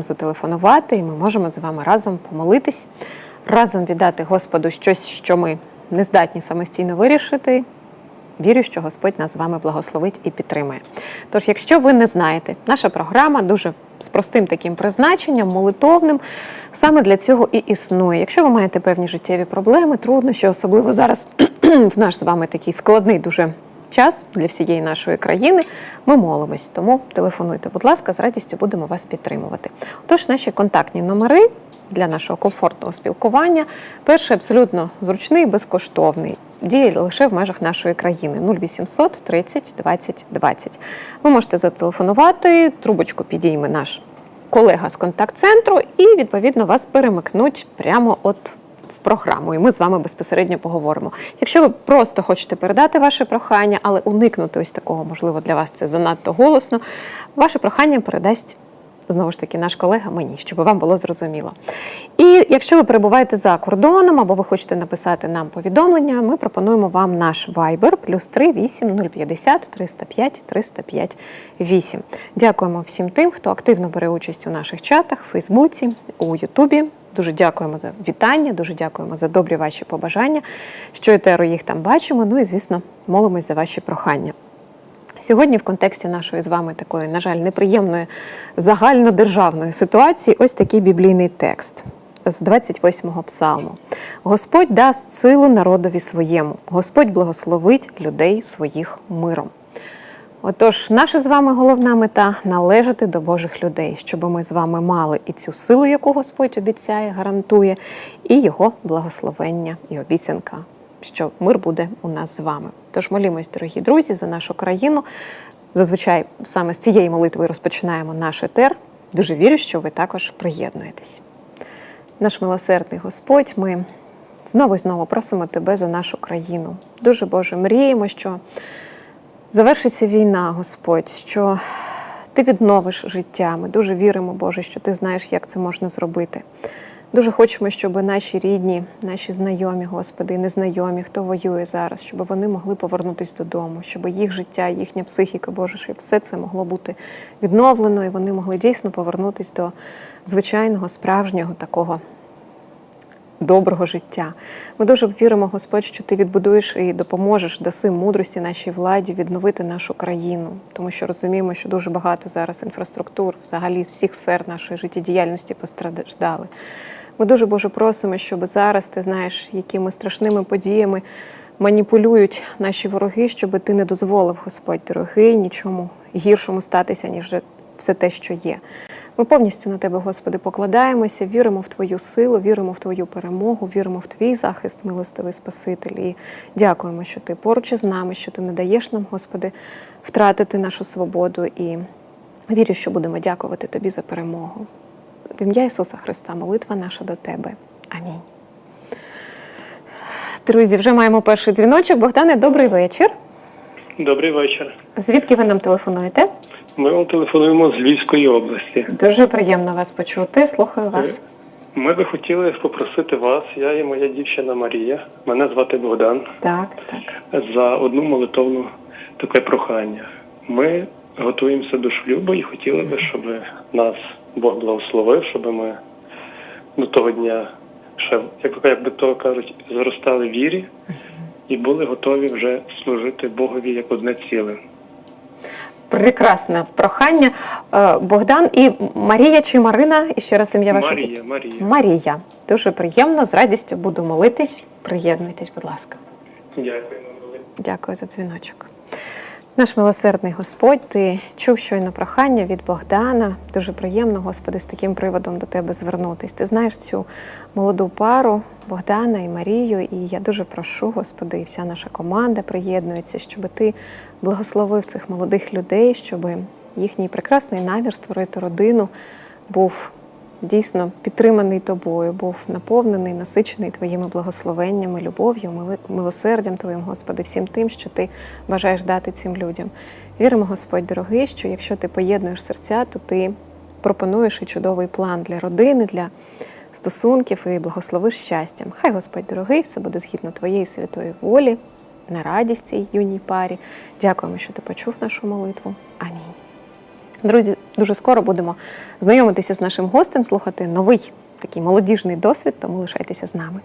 нам зателефонувати, і ми можемо з вами разом помолитись, разом віддати Господу щось, що ми не здатні самостійно вирішити. Вірю, що Господь нас з вами благословить і підтримує. Тож, якщо ви не знаєте, наша програма дуже з простим таким призначенням, молитовним, саме для цього і існує. Якщо ви маєте певні життєві проблеми, труднощі, особливо зараз в наш з вами такий складний дуже час для всієї нашої країни, ми молимось. Тому телефонуйте, будь ласка, з радістю будемо вас підтримувати. Тож наші контактні номери для нашого комфортного спілкування. Перший абсолютно зручний безкоштовний. Діє лише в межах нашої країни 0800 30 20 20. Ви можете зателефонувати, трубочку підійме наш колега з контакт-центру, і відповідно вас перемикнуть прямо от програму, і ми з вами безпосередньо поговоримо. Якщо ви просто хочете передати ваше прохання, але уникнути ось такого, можливо, для вас це занадто голосно, ваше прохання передасть. Знову ж таки, наш колега мені, щоб вам було зрозуміло. І якщо ви перебуваєте за кордоном або ви хочете написати нам повідомлення, ми пропонуємо вам наш Viber плюс 3 8 050 305 305 8. Дякуємо всім тим, хто активно бере участь у наших чатах, Фейсбуці, у Ютубі. Дуже дякуємо за вітання, дуже дякуємо за добрі ваші побажання. Що етеру їх там бачимо. Ну і звісно, молимось за ваші прохання. Сьогодні, в контексті нашої з вами такої, на жаль, неприємної загальнодержавної ситуації, ось такий біблійний текст з 28-го псалму. Господь дасть силу народові своєму, Господь благословить людей своїх миром. Отож, наша з вами головна мета належати до Божих людей, щоб ми з вами мали і цю силу, яку Господь обіцяє, гарантує, і його благословення і обіцянка, що мир буде у нас з вами. Тож молімось, дорогі друзі, за нашу країну. Зазвичай саме з цієї молитви розпочинаємо наш етер. Дуже вірю, що ви також приєднуєтесь. Наш милосердний Господь, ми знову і знову просимо Тебе за нашу країну. Дуже Боже, мріємо, що завершиться війна, Господь, що Ти відновиш життя. Ми дуже віримо, Боже, що Ти знаєш, як це можна зробити. Дуже хочемо, щоб наші рідні, наші знайомі, Господи, і незнайомі, хто воює зараз, щоб вони могли повернутися додому, щоб їх життя, їхня психіка, Боже, щоб все це могло бути відновлено, і вони могли дійсно повернутися до звичайного, справжнього такого доброго життя. Ми дуже віримо, Господь, що ти відбудуєш і допоможеш, даси мудрості нашій владі відновити нашу країну, тому що розуміємо, що дуже багато зараз інфраструктур, взагалі з всіх сфер нашої життєдіяльності постраждали. Ми дуже Боже просимо, щоб зараз ти знаєш, якими страшними подіями маніпулюють наші вороги, щоб ти не дозволив, Господь дорогий, нічому гіршому статися, ніж все те, що є. Ми повністю на тебе, Господи, покладаємося, віримо в Твою силу, віримо в Твою перемогу, віримо в Твій захист, милостивий Спаситель. І дякуємо, що ти поруч із нами, що ти не даєш нам, Господи, втратити нашу свободу. І вірю, що будемо дякувати Тобі за перемогу. В ім'я Ісуса Христа, молитва наша до Тебе. Амінь. Друзі, вже маємо перший дзвіночок. Богдане, добрий вечір. Добрий вечір. Звідки ви нам телефонуєте? Ми вам телефонуємо з Львівської області. Дуже приємно вас почути. Слухаю вас. Ми би хотіли попросити вас, я і моя дівчина Марія, мене звати Богдан, Так, так. за одну молитовну таке прохання. Ми готуємося до шлюбу і хотіли би, щоб нас Бог благословив, щоб ми до того дня ще, як, як би то кажуть, зростали в вірі і були готові вже служити Богові як одне ціле. Прекрасне прохання. Е, Богдан і Марія чи Марина? І ще раз ім'я ваше. Марія, Марія. Марія. Дуже приємно. З радістю буду молитись. Приєднуйтесь, будь ласка. Дякую, Дякую за дзвіночок. Наш милосердний Господь, ти чув щойно прохання від Богдана. Дуже приємно, Господи, з таким приводом до тебе звернутись. Ти знаєш цю молоду пару Богдана і Марію, і я дуже прошу, Господи, і вся наша команда приєднується, щоб ти благословив цих молодих людей, щоб їхній прекрасний намір створити родину був дійсно підтриманий тобою, був наповнений, насичений твоїми благословеннями, любов'ю, милосердям Твоїм, Господи, всім тим, що ти бажаєш дати цим людям. Віримо, Господь дорогий, що якщо ти поєднуєш серця, то ти пропонуєш і чудовий план для родини, для стосунків і благословиш щастям. Хай Господь дорогий, все буде згідно твоєї святої волі, на радість цій юній парі. Дякуємо, що ти почув нашу молитву. Амінь. Друзі, дуже скоро будемо знайомитися з нашим гостем, слухати новий такий молодіжний досвід, тому лишайтеся з нами.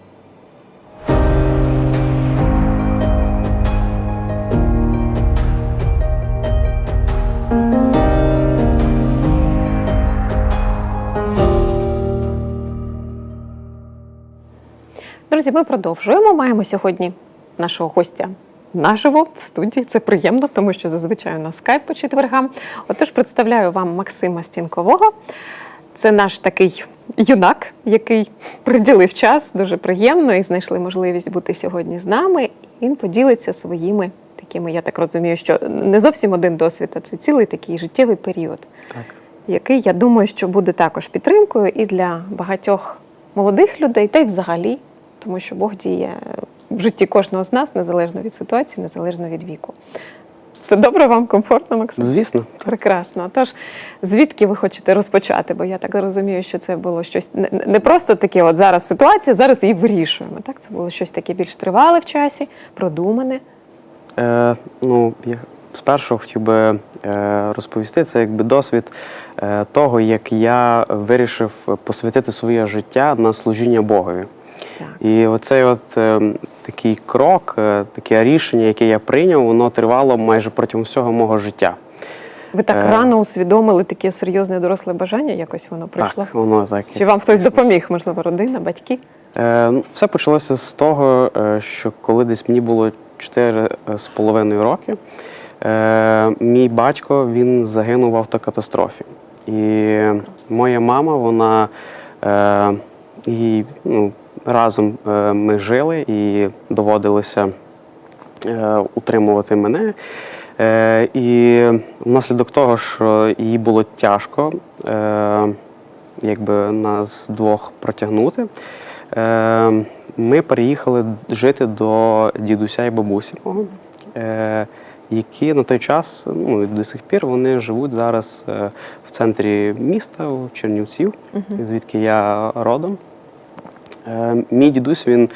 Друзі, ми продовжуємо. Маємо сьогодні нашого гостя наживо в студії. Це приємно, тому що зазвичай у нас скайп по четвергам. Отож, представляю вам Максима Стінкового. Це наш такий юнак, який приділив час дуже приємно і знайшли можливість бути сьогодні з нами. Він поділиться своїми такими, я так розумію, що не зовсім один досвід, а це цілий такий життєвий період Так. який я думаю, що буде також підтримкою і для багатьох молодих людей, та й взагалі, тому що Бог діє в житті кожного з нас, незалежно від ситуації, незалежно від віку. Все добре вам, комфортно, Максим? Звісно. Прекрасно. Тож, звідки ви хочете розпочати? Бо я так розумію, що це було щось не, просто таке, от зараз ситуація, зараз її вирішуємо. Так, це було щось таке більш тривале в часі, продумане. Е, ну, я спершу хотів би е, розповісти, це якби досвід е, того, як я вирішив посвятити своє життя на служіння Богові. Так. І оцей от е, такий крок, е, таке рішення, яке я прийняв, воно тривало майже протягом всього мого життя. Ви так Е. рано усвідомили таке серйозне доросле бажання, якось воно прийшло? Так, воно так. Чи вам хтось допоміг, можливо, родина, батьки? Е, ну, Все почалося з того, е, що коли десь мені було 4 з половиною роки, е, мій батько він загинув в автокатастрофі. І моя мама, вона е, і, ну, разом е, ми жили і доводилося е, утримувати мене. Е, і внаслідок того, що їй було тяжко, якби нас двох протягнути, ми переїхали жити до дідуся і бабусі мого, які на той час, ну до сих пір, вони живуть зараз в центрі міста, у Чернівців, звідки я родом. Е, Мій дідусь він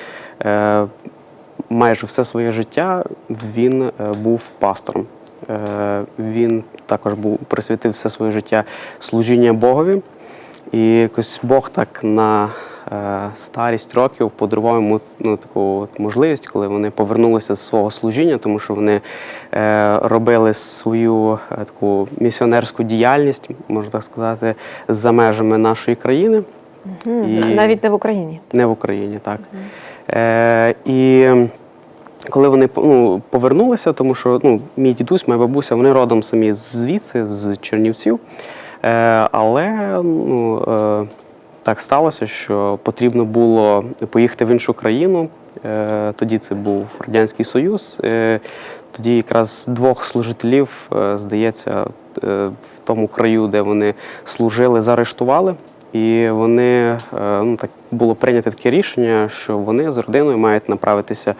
е, майже все своє життя він е, був пастором. Він також був присвятив все своє життя служіння Богові. І якось Бог так на старість років подарував йому ну, таку от можливість, коли вони повернулися з свого служіння, тому що вони робили свою таку місіонерську діяльність, можна так сказати, за межами нашої країни. М, Навіть не в Україні. Не в Україні, так. Е, і коли вони ну, повернулися, тому що ну, мій дідусь, моя бабуся, вони родом самі звідси, з Чернівців. Е, але ну, е, так сталося, що потрібно було поїхати в іншу країну. Е, тоді це був Радянський Союз. Е, тоді якраз двох служителів, е, здається, е, в тому краю, де вони служили, заарештували. І вони е, ну так було прийнято таке рішення, що вони з родиною мають направитися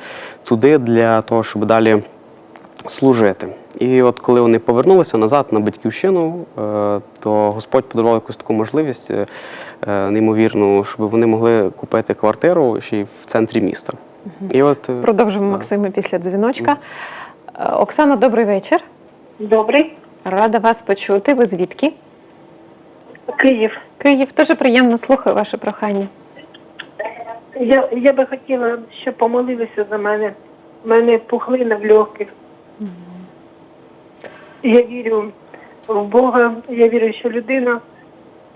туди для того, щоб далі служити. І от коли вони повернулися назад на батьківщину, е, то Господь подарував якусь таку можливість е, неймовірну, щоб вони могли купити квартиру ще й в центрі міста. І от Продовжимо Максиме після дзвіночка. Е, Оксано, добрий вечір. Добрий. Рада вас почути. Ви звідки? Київ. Київ. Дуже приємно слухаю ваше прохання. Я, я би хотіла, щоб помолилися за мене. У мене пухлина в легких. Я вірю в Бога, я вірю, що людина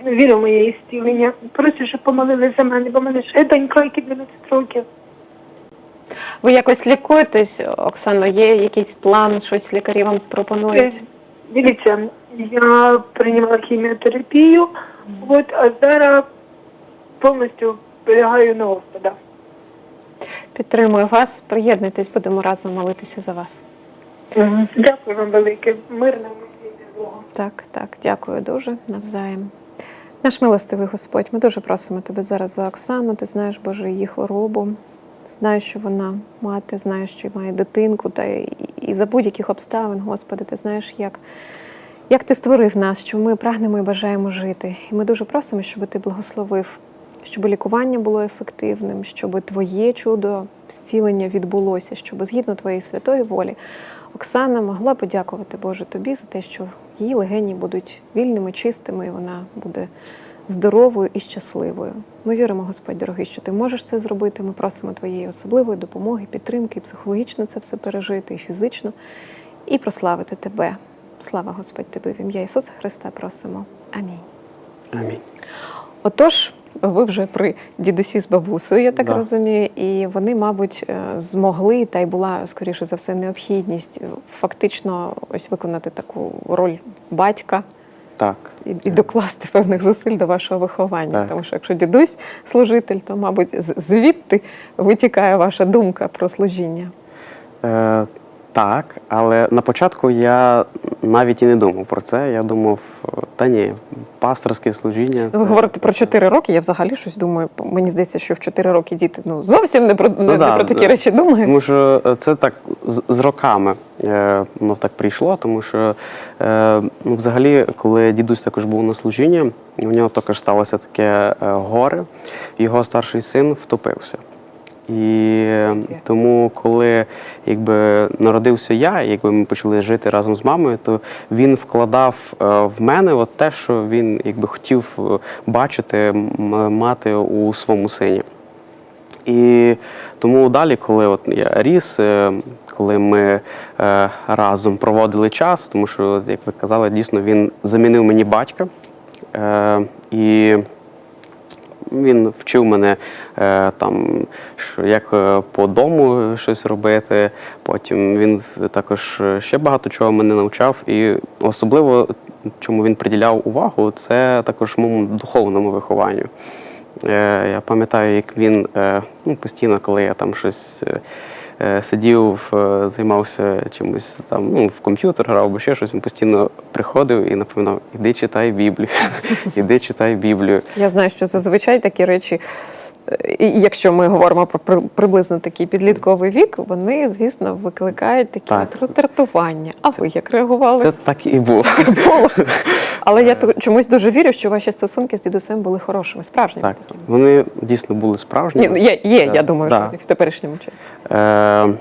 вірю в моє зцілення. Прошу, щоб помолилися за мене, бо в мене ще донька, які 12 років. Ви якось лікуєтесь, Оксано? Є якийсь план, щось лікарі вам пропонують? Е, Дивіться, я прийняла хіміотерапію, от, а зараз повністю полягаю на Господа. Підтримую вас. Приєднуйтесь, будемо разом молитися за вас. Дякую вам велике. Мирного Бога. Так, так, дякую дуже навзаєм. Наш милостивий Господь, ми дуже просимо тебе зараз за Оксану. Ти знаєш, Боже, її хворобу. Знаєш, що вона мати, знаєш, що має дитинку, та і, і за будь-яких обставин, Господи, ти знаєш, як, як ти створив нас, що ми прагнемо і бажаємо жити. І ми дуже просимо, щоб ти благословив, щоб лікування було ефективним, щоб твоє чудо зцілення відбулося, щоб згідно твоєї святої волі Оксана могла подякувати Боже тобі за те, що її легені будуть вільними, чистими, і вона буде здоровою і щасливою. Ми віримо, Господь дорогий, що ти можеш це зробити. Ми просимо твоєї особливої допомоги, підтримки, і психологічно це все пережити, і фізично, і прославити тебе. Слава Господь тобі в ім'я Ісуса Христа просимо. Амінь. Амінь. Отож, ви вже при дідусі з бабусею, я так Да. розумію, і вони, мабуть, е, змогли, та й була, скоріше за все, необхідність фактично ось виконати таку роль батька Так. і, і докласти певних зусиль до вашого виховання. Так. Тому що якщо дідусь служитель, то, мабуть, звідти витікає ваша думка про служіння. Е, так, але на початку я навіть і не думав про це. Я думав, та ні, пасторське служіння. Ви це- говорите про 4 роки, я взагалі щось думаю. Мені здається, що в 4 роки діти ну, зовсім не про, не, не да, про такі да. речі думають. Тому що е, це так з, з роками е, воно так прийшло, тому що е, ну, взагалі, коли дідусь також був на служінні, у нього також сталося таке е, горе, його старший син втопився. І тому, коли якби народився я, якби ми почали жити разом з мамою, то він вкладав е, в мене от те, що він якби хотів е, бачити, мати у своєму сині. І тому далі, коли от я ріс, е, коли ми разом проводили час, тому що, як ви казали, дійсно він замінив мені батька. І він вчив мене е, там, що як е, по дому щось робити. Потім він також ще багато чого мене навчав. І особливо, чому він приділяв увагу, це також моєму духовному вихованню. Е, Я пам'ятаю, як він ну, постійно, коли я там щось сидів, е, займався чимось там, ну, в комп'ютер грав або ще щось, він постійно приходив і напоминав: іди читай Біблію, іди читай Біблію. Я знаю, що зазвичай такі речі, е, і якщо ми говоримо про при- приблизно такий підлітковий вік, вони, звісно, викликають такі Так. от роздратування. А ви як реагували? Це так і було. Було. Але я ту- чомусь дуже вірю, що ваші стосунки з дідусем були хорошими, справжніми Так, такими. вони дійсно були справжні. Ні, ну є, є, я Е, думаю, да. що в теперішньому часі. Е,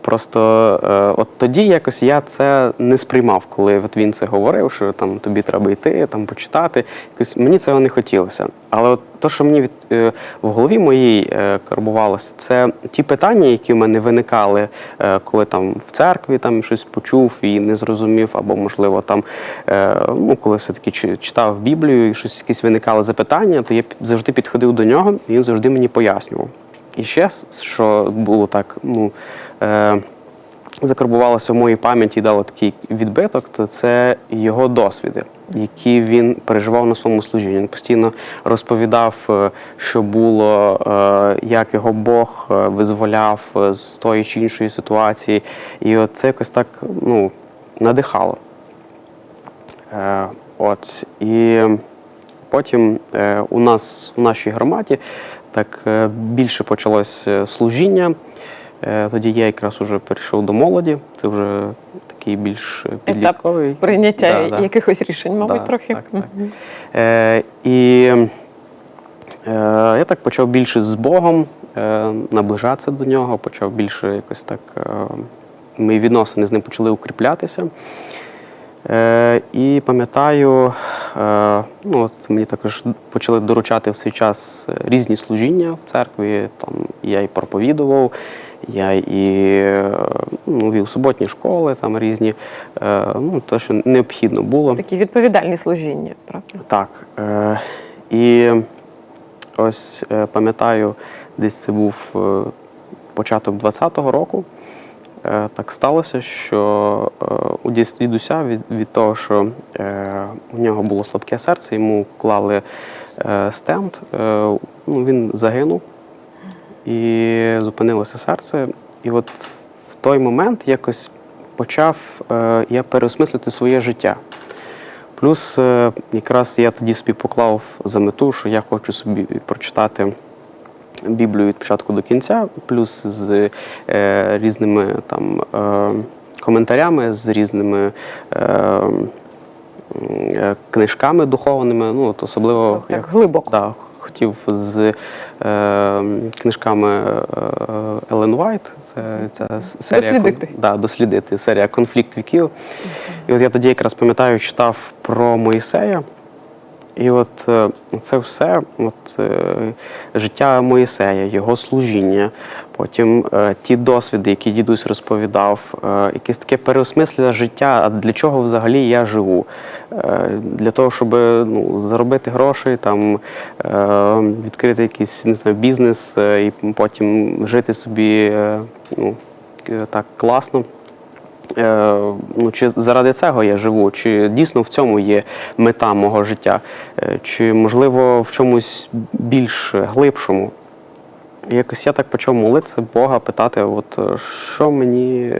просто е, от тоді якось я це не сприймав, коли от він це говорив, що там тобі треба йти, там почитати. Якось мені цього не хотілося. Але от то, що мені від, е, в голові моїй е, карбувалося, це ті питання, які в мене виникали, коли там в церкві там щось почув і не зрозумів, або можливо там, ну коли все-таки чи- читав Біблію і щось якісь виникали запитання, то я завжди підходив до нього, і він завжди мені пояснював. І ще, що було так, ну, е, закарбувалося в моїй пам'яті і дало такий відбиток, то це його досвіди, які він переживав на своєму служінні. Він постійно розповідав, е, що було, е, як його Бог е, визволяв е, з тої чи іншої ситуації. І от це якось так ну, надихало. Е, От. І потім е, у нас в нашій громаді так е, більше почалось е, служіння. Е, Тоді я якраз уже перейшов до молоді. Це вже такий більш підлітковий Прийняття Да, да. якихось рішень, мабуть, Да, трохи. так, так. Е, і е, я так почав більше з Богом е, наближатися до нього, почав більше якось так. Е, мої відносини з ним почали укріплятися. Е, і пам'ятаю, е, ну, от мені також почали доручати в цей час е, різні служіння в церкві. Там я і проповідував, я і е, ну, вів суботні школи, там різні, е, ну, те, що необхідно було. Такі відповідальні служіння, правда? Так. Е, і ось е, пам'ятаю, десь це був початок 20-го року. Е, так сталося, що е, у дідуся від, від того, що е, у нього було слабке серце, йому клали е, стенд, е, ну, він загинув і зупинилося серце. І от в той момент якось почав е, я переосмислити своє життя. Плюс е, якраз я тоді собі поклав за мету, що я хочу собі прочитати Біблію від початку до кінця, плюс з е, різними там е, коментарями, з різними е, е, книжками духовними. Ну, от особливо Так, глибоко. Да, хотів з е, книжками е, Елен Вайт. Це, це серія Дослідити. Да, дослідити серія Конфлікт віків. І от я тоді якраз пам'ятаю, читав про Моїсея. І от е, це все, от, е, життя Моїсея, його служіння, потім е, ті досвіди, які дідусь розповідав, якесь таке переосмислення життя, а для чого взагалі я живу? Для того, щоб ну, заробити гроші, там, відкрити якийсь не знаю, бізнес і потім жити собі ну, так класно. Е, ну, чи заради цього я живу, чи дійсно в цьому є мета мого життя, Е, чи можливо в чомусь більш глибшому. Якось я так почав молитися Бога, питати, от е, що мені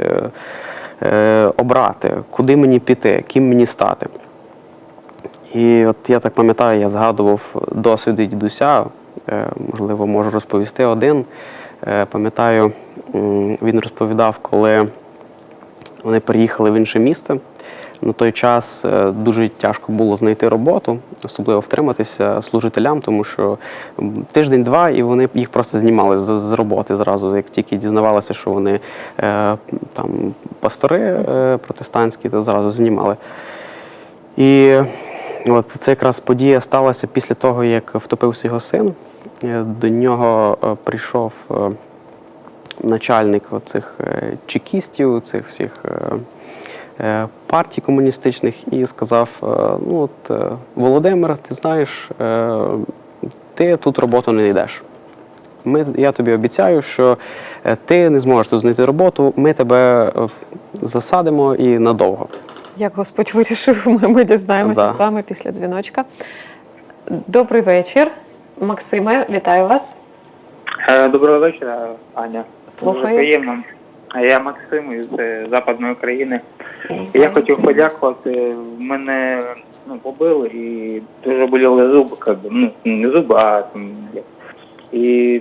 е, обрати, куди мені піти, ким мені стати. І от я так пам'ятаю, я згадував досвіди дідуся, е, можливо, можу розповісти один. Е, Пам'ятаю, він розповідав, коли вони переїхали в інше місто. На той час е, дуже тяжко було знайти роботу, особливо втриматися служителям, тому що тиждень-два і вони їх просто знімали з, з роботи зразу, як тільки дізнавалися, що вони е, там пастори е, протестантські, то зразу знімали. І от це якраз подія сталася після того, як втопився його син. Е, До нього е, прийшов начальник оцих е, чекістів, цих всіх е, е, партій комуністичних, і сказав: ну от Володимир, ти знаєш, ти тут роботу не йдеш. Ми, я тобі обіцяю, що ти не зможеш тут знайти роботу, ми тебе засадимо і надовго. Як Господь вирішив, ми, ми дізнаємося Да. з вами після дзвіночка. Добрий вечір. Максиме, вітаю вас. Доброго вечора, Аня. Слухаю. Дуже приємно. Я Максим із е, Западної України. Я хотів подякувати. Мене ну, побили і дуже боліли зуби, как би, ну не зуби, а там, як. і,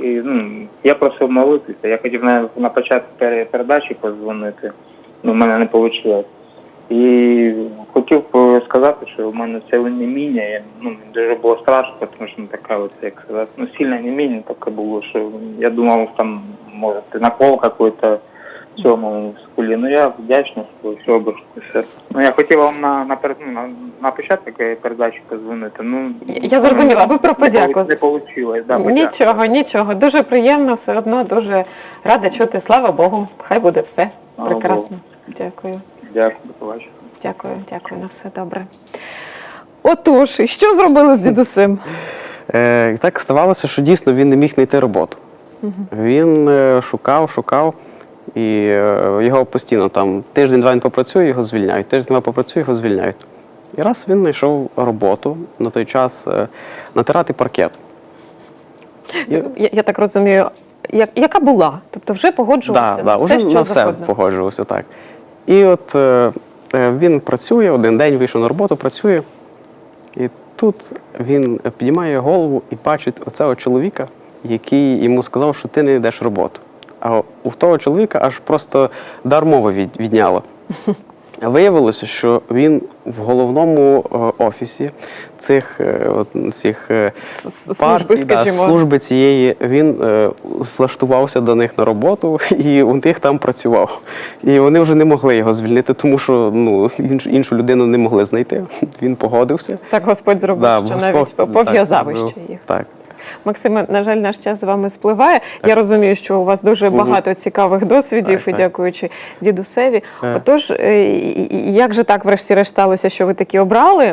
і ну, я просив молитися. Я хотів на, на початку пере- передачі подзвонити, але в мене не вийшло. І хотів би сказати, що в мене це неміння, я, ну, мені дуже було страшно, тому що ну, така ось, як сказати, ну, сильне неміння таке було, що я думав, там, може, накол какой-то в цьому в скулі. Ну, я вдячний, що все обійшлося. Ну, я хотів вам на, на, ну, на, на початок передачі позвонити. Ну, Я зрозуміла, ви про подяку. Не вийшло, да, подяку. Нічого, нічого. Дуже приємно, все одно дуже рада чути. Слава Богу. Хай буде все. Прекрасно. Дякую. Дякую, до побачення. Дякую, дякую на все добре. Отож, і що зробили з дідусем? Е, так ставалося, що дійсно він не міг знайти роботу. Він е, шукав, шукав, і е, його постійно там тиждень-два він попрацює, його звільняють, тиждень-два попрацює, його звільняють. І раз він знайшов роботу на той час е, натирати паркет. І- Я, я так розумію, як, яка була? Тобто вже погоджувався Да, да, все, вже що на все погоджувався так. І от е, е, він працює, один день вийшов на роботу, працює. І тут він піднімає голову і бачить оцього чоловіка, який йому сказав, що ти не йдеш роботу. А у того чоловіка аж просто дар мови відняло. Виявилося, що він в головному е, офісі цих, е, от, цих е, служби, партій, да, служби цієї, він е, влаштувався до них на роботу і у них там працював. І вони вже не могли його звільнити, тому що ну, іншу, іншу людину не могли знайти. Він погодився. Так Господь зробив, Да, що Господь навіть пов'язав іще їх. Так. Максиме, на жаль, наш час з вами спливає. Я розумію, що у вас дуже багато цікавих досвідів, Так, і так. дякуючи дідусеві. Е. Отож, е, як же так, врешті-решт, сталося, що ви такі обрали?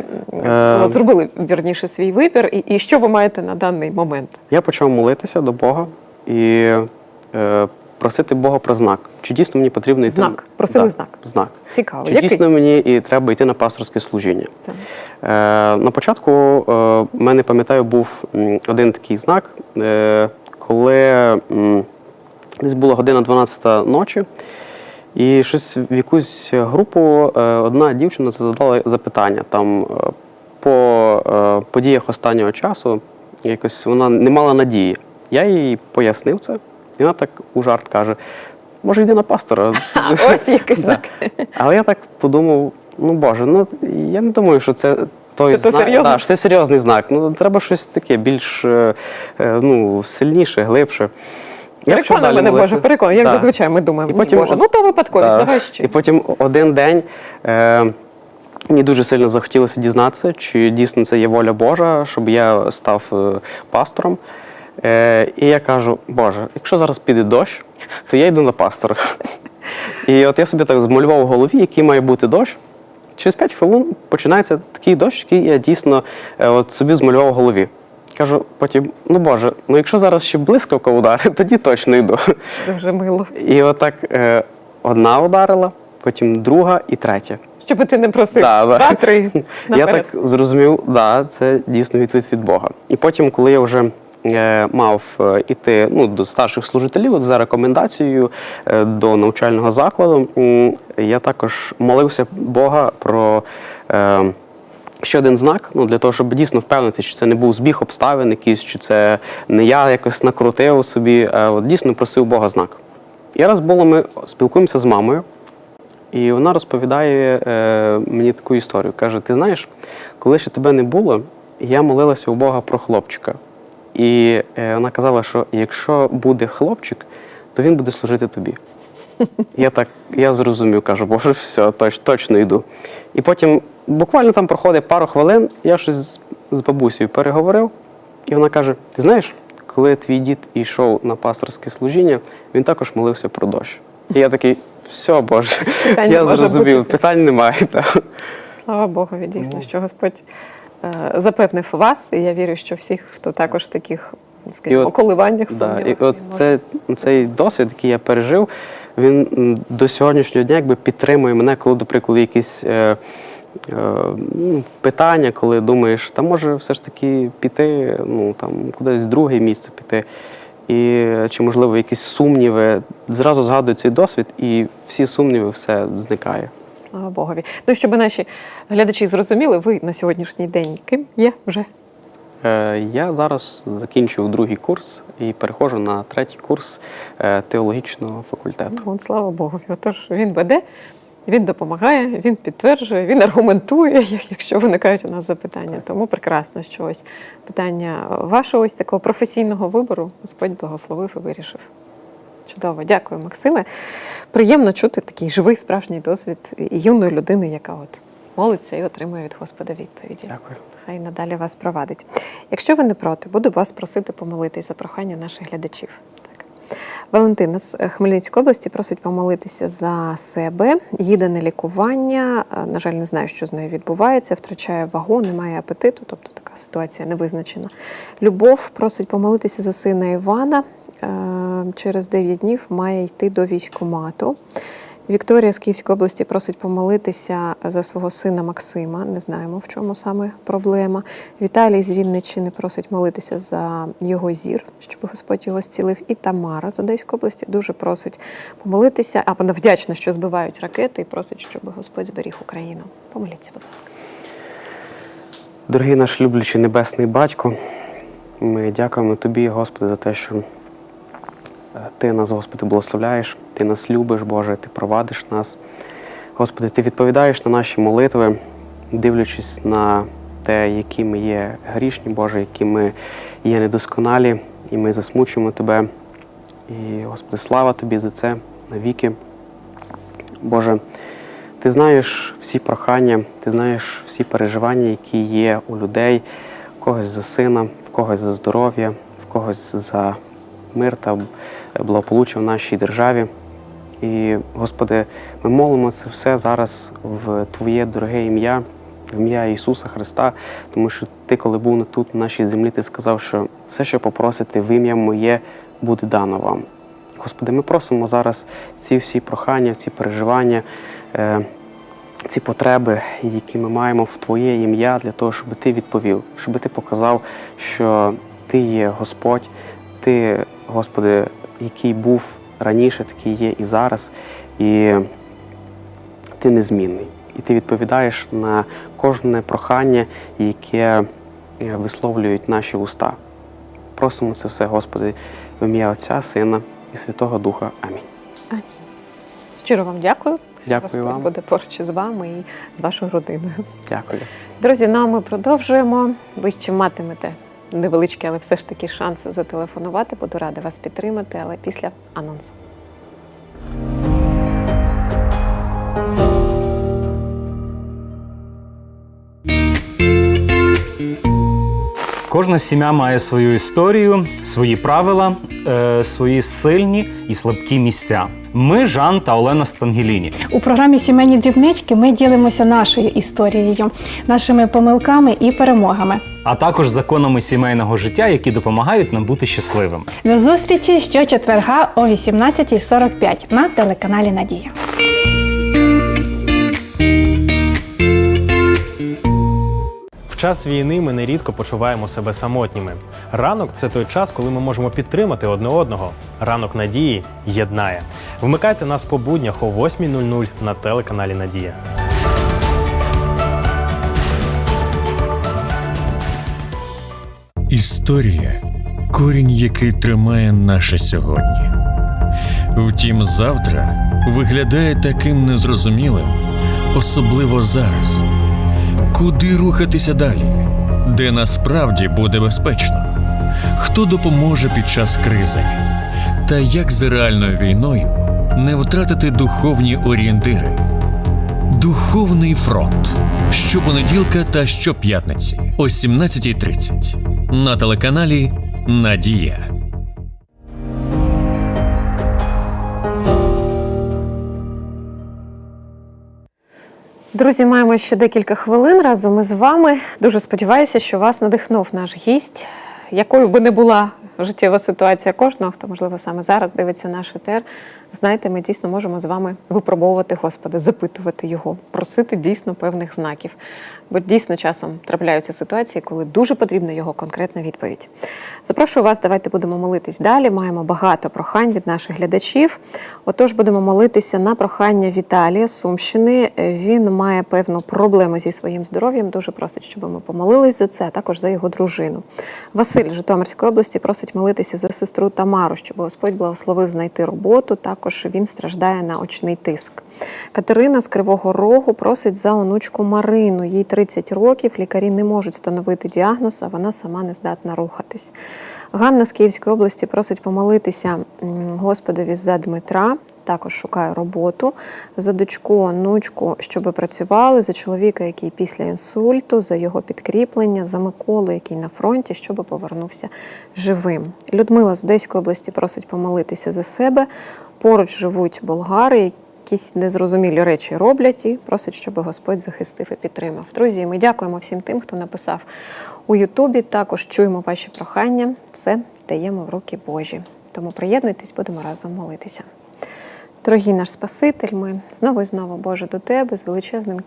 Е. От зробили вірніше свій вибір, і, і що ви маєте на даний момент? Я почав молитися до Бога і е, просити Бога про знак. Чи дійсно мені потрібно йти? Знак. Просили Да, знак. Знак. Цікаво, Чи який? дійсно мені і треба йти на пасторське служіння? Так. Е, на початку е, мене, пам'ятаю, був один такий знак, е, коли м, десь була година 12 ночі, і щось в якусь групу е, одна дівчина задала запитання там е, по е, подіях останнього часу. Якось вона не мала надії. Я їй пояснив це, і вона так у жарт каже: може, йди на пастора. Ось який знак. Але я так подумав: ну Боже, ну я не думаю, що це той Що це знак, серйозно? Да, що це серйозний знак. Ну, треба щось таке більш е, е, ну, сильніше, глибше. Далі мене, молитися. Боже, переконуй. Як Да. зазвичай ми думаємо, І потім Боже, от- ну то випадковість, Да. давай ще. І потім один день е, мені дуже сильно захотілося дізнатися, чи дійсно це є воля Божа, щоб я став е, пастором. Е, і я кажу, Боже, якщо зараз піде дощ, то я йду на пастора. І от я собі так змалював у голові, який має бути дощ. Через 5 хвилин починається такий дощ, який я дійсно е, от собі змалював у голові. Кажу потім, ну Боже, ну якщо зараз ще блискавка ударить, тоді точно йду. Дуже мило. І отак е, одна ударила, потім друга і третя. Щоб ти не просив Да, да. два-три Я так зрозумів, да, це дійсно відповідь від Бога. І потім, коли я вже мав е, іти ну, до старших служителів от за рекомендацією е, до навчального закладу, я також молився Бога про. Е, Ще один знак, ну для того, щоб дійсно впевнити, що це не був збіг обставин, якийсь, чи це не я якось накрутив собі, а от дійсно просив Бога знак. І раз було, ми спілкуємося з мамою, і вона розповідає е, мені таку історію. Каже: ти знаєш, коли ще тебе не було, я молилася у Бога про хлопчика. І е, вона казала, що якщо буде хлопчик, то він буде служити тобі. Я так, я зрозумів, кажу, боже, все, точ, точно йду. І потім буквально там проходить пару хвилин, я щось з, з бабусею переговорив, і вона каже: Ти знаєш, коли твій дід йшов на пасторське служіння, він також молився про дощ. І я такий, все, Боже, Питань не я зрозумів, бути. питань немає. так. Слава Богові, дійсно, що Господь запевнив вас, і я вірю, що всіх, хто також в таких, скажімо, коливаннях Да, і от це, цей досвід, який я пережив, він до сьогоднішнього дня якби підтримує мене, коли, до прикладу, якісь е, е, ну, питання, коли думаєш, та може все ж таки піти, ну там кудись в друге місце піти. І чи можливо якісь сумніви, зразу згадую цей досвід, і всі сумніви все зникає. Слава Богові. Ну, щоб наші глядачі зрозуміли, ви на сьогоднішній день ким є вже? Е, Я зараз закінчив другий курс і переходжу на третій курс е, теологічного факультету. Ну, от, слава Богові. Отож, він веде, він допомагає, він підтверджує, він аргументує, якщо виникають у нас запитання. Тому прекрасно, що ось питання вашого ось такого професійного вибору Господь благословив і вирішив. Чудово, дякую, Максиме. Приємно чути такий живий справжній досвід юної людини, яка от молиться і отримує від Господа відповіді. Дякую. Хай надалі вас провадить. Якщо ви не проти, буду вас просити помолитись за прохання наших глядачів. Так. Валентина з Хмельницької області просить помолитися за себе. Їде на лікування. е, На жаль, не знаю, що з нею відбувається. Втрачає вагу, немає апетиту, тобто така ситуація невизначена. Любов просить помолитися за сина Івана. Е, Через 9 днів має йти до військкомату. Вікторія з Київської області просить помолитися за свого сина Максима. Не знаємо, в чому саме проблема. Віталій з Вінниччини просить молитися за його зір, щоб Господь його зцілив. І Тамара з Одеської області дуже просить помолитися. А вона вдячна, що збивають ракети, і просить, щоб Господь зберіг Україну. Помоліться, будь ласка. Дорогий наш люблячий небесний батько, ми дякуємо тобі, Господи, за те, що ти нас, Господи, благословляєш, ти нас любиш, Боже, ти провадиш нас. Господи, ти відповідаєш на наші молитви, дивлячись на те, які ми є грішні, Боже, які ми є недосконалі, і ми засмучуємо Тебе. І, Господи, слава Тобі за це навіки. Боже, ти знаєш всі прохання, ти знаєш всі переживання, які є у людей, в когось за сина, в когось за здоров'я, в когось за мир та благополуччя в нашій державі. І, Господи, ми молимо це все зараз в Твоє дороге ім'я, в ім'я Ісуса Христа, тому що Ти, коли був тут, на нашій землі, ти сказав, що все, що попросите в ім'я моє, буде дано вам. Господи, ми просимо зараз ці всі прохання, ці переживання, е, ці потреби, які ми маємо в Твоє ім'я, для того, щоб Ти відповів, щоб Ти показав, що Ти є Господь, Ти, Господи, який був раніше, такий є і зараз, і Ти незмінний. І ти відповідаєш на кожне прохання, яке е, висловлюють наші уста. Просимо це все, Господи, в ім'я Отця, Сина і Святого Духа. Амінь. Щиро вам дякую. Дякую Господь вам. буде поруч із вами і з вашою родиною. Дякую. Друзі, ну а ми продовжуємо. Ви ще матимете невеличкий, але все ж таки шанс зателефонувати. Буду рада вас підтримати, але після анонсу. Кожна сім'я має свою історію, свої правила, е, свої сильні і слабкі місця. Ми Жан та Олена Стангеліні. У програмі Сімейні дрібнички ми ділимося нашою історією, нашими помилками і перемогами. а також законами сімейного життя, які допомагають нам бути щасливими. До зустрічі щочетверга о 18.45 на телеканалі Надія. Час війни ми нерідко почуваємо себе самотніми. Ранок це той час, коли ми можемо підтримати одне одного. Ранок надії єднає. Вмикайте нас по буднях о 8.00 на телеканалі Надія. Історія корінь, який тримає наше сьогодні. Втім, завтра виглядає таким незрозумілим, особливо зараз. Куди рухатися далі? Де насправді буде безпечно? Хто допоможе під час кризи? Та як за реальною війною не втратити духовні орієнтири? Духовний фронт щопонеділка та щоп'ятниці о 17.30 на телеканалі Надія. Друзі, маємо ще декілька хвилин разом із вами. Дуже сподіваюся, що вас надихнув наш гість. Якою би не була життєва ситуація кожного, хто, можливо, саме зараз дивиться наш етер, знаєте, ми дійсно можемо з вами випробовувати Господа, запитувати його, просити дійсно певних знаків. Бо дійсно часом трапляються ситуації, коли дуже потрібна його конкретна відповідь. Запрошую вас, давайте будемо молитись далі. Маємо багато прохань від наших глядачів. Отож, будемо молитися на прохання Віталія Сумщини. Він має певну проблему зі своїм здоров'ям. Дуже просить, щоб ми помолились за це, а також за його дружину. Василь Житомирської області просить молитися за сестру Тамару, щоб Господь благословив знайти роботу. Також він страждає на очний тиск. Катерина з Кривого Рогу просить за онучку Марину. Їй 30 років. Лікарі не можуть встановити діагноз, а вона сама не здатна рухатись. Ганна з Київської області просить помолитися Господові за Дмитра. Також шукає роботу за дочку, онучку, щоб працювали, за чоловіка, який після інсульту, за його підкріплення, за Миколу, який на фронті, щоб повернувся живим. Людмила з Одеської області просить помолитися за себе. Поруч живуть болгари, якісь незрозумілі речі роблять і просить, щоб Господь захистив і підтримав. Друзі, ми дякуємо всім тим, хто написав у Ютубі. Також чуємо ваші прохання. Все даємо в руки Божі. Тому приєднуйтесь, будемо разом молитися. Дорогий наш Спаситель, ми знову і знову, Боже, до Тебе з величезним.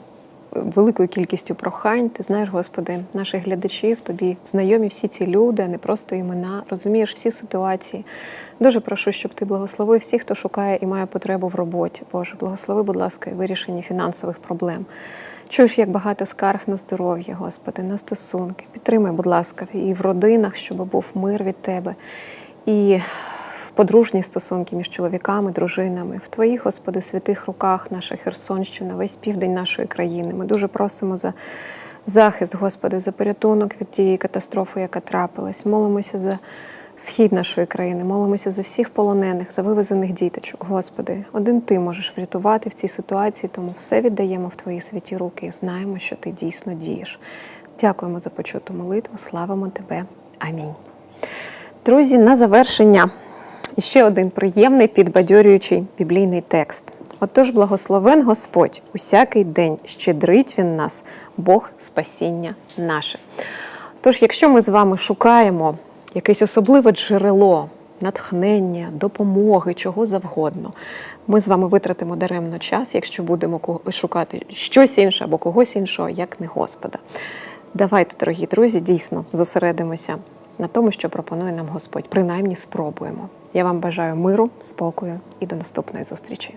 Великою кількістю прохань, ти знаєш, Господи, наших глядачів, тобі знайомі всі ці люди, а не просто імена, розумієш всі ситуації. Дуже прошу, щоб ти благословив всіх, хто шукає і має потребу в роботі. Боже, благослови, будь ласка, і вирішенні фінансових проблем. Чуєш, як багато скарг на здоров'я, Господи, на стосунки. Підтримай, будь ласка, і в родинах, щоб був мир від Тебе. І подружні стосунки між чоловіками, дружинами, в Твоїх, Господи, святих руках наша Херсонщина, весь південь нашої країни. Ми дуже просимо за захист, Господи, за порятунок від тієї катастрофи, яка трапилась. Молимося за схід нашої країни, молимося за всіх полонених, за вивезених діточок. Господи, один Ти можеш врятувати в цій ситуації, тому все віддаємо в Твої святі руки і знаємо, що Ти дійсно дієш. Дякуємо за почуту молитву, славимо Тебе. Амінь. Друзі, на завершення ще один приємний підбадьорюючий біблійний текст. Отож, благословен Господь усякий день, щедрить Він нас, Бог спасіння наше. Тож, якщо ми з вами шукаємо якесь особливе джерело, натхнення, допомоги, чого завгодно, ми з вами витратимо даремно час, якщо будемо шукати щось інше або когось іншого, як не Господа. Давайте, дорогі друзі, дійсно зосередимося на тому, що пропонує нам Господь. Принаймні спробуємо. Я вам бажаю миру, спокою і до наступної зустрічі.